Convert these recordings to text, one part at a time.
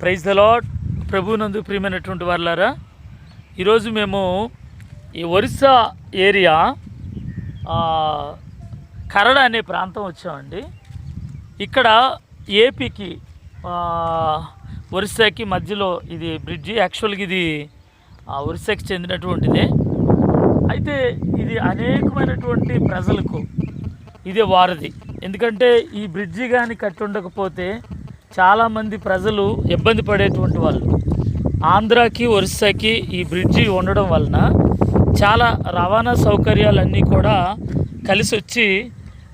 Praise the lord ప్రభునందు ప్రియమైనటువంటి వాళ్ళారా ఈరోజు మేము ఈ ఒరిస్సా ఏరియా కరడ అనే ప్రాంతం వచ్చామండి. ఇక్కడ ఏపీకి ఒరిస్సాకి మధ్యలో ఇది బ్రిడ్జి యాక్చువల్గా ఇది ఒరిస్సాకి చెందినటువంటిది. అయితే ఇది అనేకమైనటువంటి ప్రజలకు ఇదే వారధి. ఎందుకంటే ఈ బ్రిడ్జి కానీ కట్టి ఉండకపోతే చాలామంది ప్రజలు ఇబ్బంది పడేటువంటి వాళ్ళు. ఆంధ్రాకి ఒరిస్సాకి ఈ బ్రిడ్జి ఉండడం వలన చాలా రవాణా సౌకర్యాలన్నీ కూడా కలిసి వచ్చి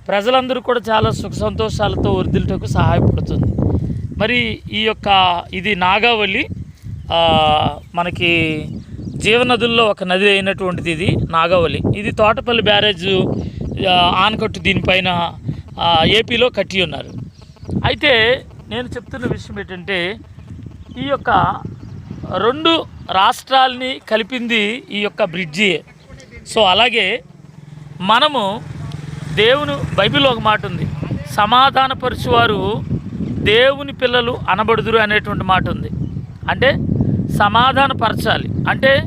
ప్రజలందరూ కూడా చాలా సుఖ సంతోషాలతో వృద్ధులటకు సహాయపడుతుంది. మరి ఈ యొక్క ఇది నాగావళి మనకి జీవనదుల్లో ఒక నది అయినటువంటిది ఇది నాగావళి. ఇది తోటపల్లి బ్యారేజ్ ఆనకట్టు దీనిపైన ఏపీలో కట్టి ఉన్నారు. అయితే నేను చెప్తున్న విషయం ఏంటంటే ఈ యొక్క రెండు రాష్ట్రాలని కలిపింది ఈ యొక్క బ్రిడ్జి. సో అలాగే మనము దేవుని బైబిల్లో ఒక మాట ఉంది. సమాధానపరచువారు దేవుని పిల్లలు అనబడుదురు అనేటువంటి మాట ఉంది. అంటే సమాధానపరచాలి. అంటే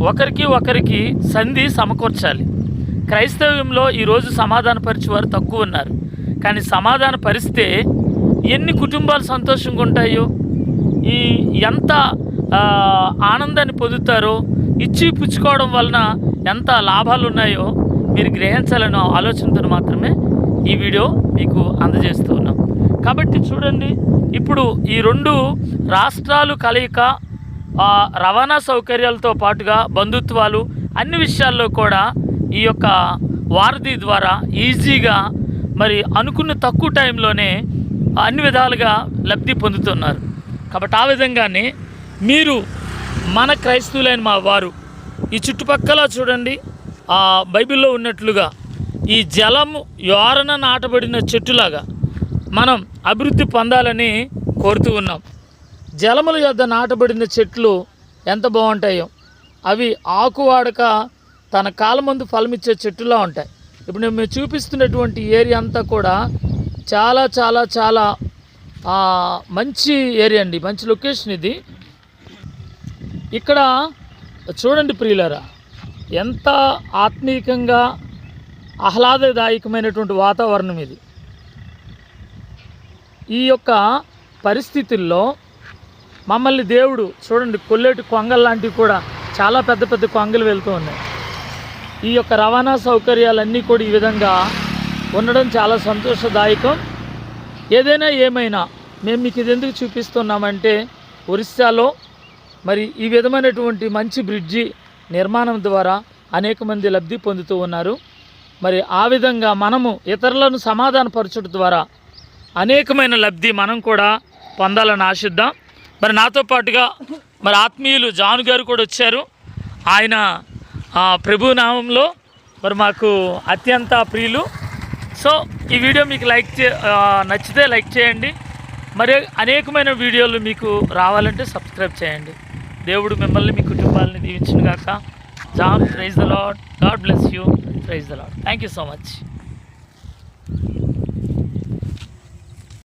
ఒకరికి ఒకరికి సంధి సమకూర్చాలి. క్రైస్తవ్యంలో ఈరోజు సమాధానపరిచేవారు తక్కువ ఉన్నారు. కానీ సమాధాన పరిస్తే ఎన్ని కుటుంబాలు సంతోషంగా ఉంటాయో ఈ ఎంత ఆనందాన్ని పొందుతారో ఇచ్చి పుచ్చుకోవడం వలన ఎంత లాభాలు ఉన్నాయో మీరు గ్రహించాలనే ఆలోచనతో మాత్రమే ఈ వీడియో మీకు అందజేస్తూ ఉన్నాం. కాబట్టి చూడండి ఇప్పుడు ఈ రెండు రాష్ట్రాలు కలయిక రవాణా సౌకర్యాలతో పాటుగా బంధుత్వాలు అన్ని విషయాల్లో కూడా ఈ యొక్క వారధి ద్వారా ఈజీగా మరి అనుకున్న తక్కువ టైంలోనే అన్ని విధాలుగా లబ్ధి పొందుతున్నారు. కాబట్టి ఆ విధంగానే మీరు మన క్రైస్తవులైన మా వారు ఈ చుట్టుపక్కల చూడండి ఆ బైబిల్లో ఉన్నట్లుగా ఈ జలము యోరన నాటబడిన చెట్టులాగా మనం అభివృద్ధి పొందాలని కోరుతూ ఉన్నాం. జలముల యొద్ద నాటబడిన చెట్లు ఎంత బాగుంటాయో. అవి ఆకు వాడక తన కాలమందు ఫలమిచ్చే చెట్టులా ఉంటాయి. ఇప్పుడు నేను మేము చూపిస్తున్నటువంటి ఏరియా అంతా కూడా చాలా చాలా చాలా మంచి ఏరియా అండి. మంచి లొకేషన్ ఇది. ఇక్కడ చూడండి ప్రియులరా ఎంత ఆత్మీయంగా ఆహ్లాదదాయకమైనటువంటి వాతావరణం ఇది. ఈ యొక్క పరిస్థితుల్లో మమ్మల్ని దేవుడు చూడండి కొల్లేటి కొంగల్ లాంటివి కూడా చాలా పెద్ద పెద్ద కొంగలు వెళ్తూ ఉన్నాయి. ఈ యొక్క రవాణా సౌకర్యాలన్నీ కూడా ఈ విధంగా ఉండడం చాలా సంతోషదాయకం. ఏదైనా ఏమైనా మేము మీకు ఇది ఎందుకు చూపిస్తున్నామంటే ఒరిస్సాలో మరి ఈ విధమైనటువంటి మంచి బ్రిడ్జి నిర్మాణం ద్వారా అనేక మంది లబ్ధి పొందుతూ ఉన్నారు. మరి ఆ విధంగా మనము ఇతరులను సమాధానపరచడం ద్వారా అనేకమైన లబ్ధి మనం కూడా పొందాలని ఆశిద్దాం. మరి నాతో పాటుగా మరి ఆత్మీయులు జాను గారు కూడా వచ్చారు. ఆయన ఆ, ప్రభు నామంలో మరి మాకు అత్యంత ప్రియులు. సో ఈ వీడియో మీకు లైక్ చే నచ్చితే లైక్ చేయండి. మరి అనేకమైన వీడియోలు మీకు రావాలంటే సబ్స్క్రైబ్ చేయండి. దేవుడు మిమ్మల్ని మీ కుటుంబాలని దీవించిన గాక. John praise the lord God bless you. Praise the lord thank you so much.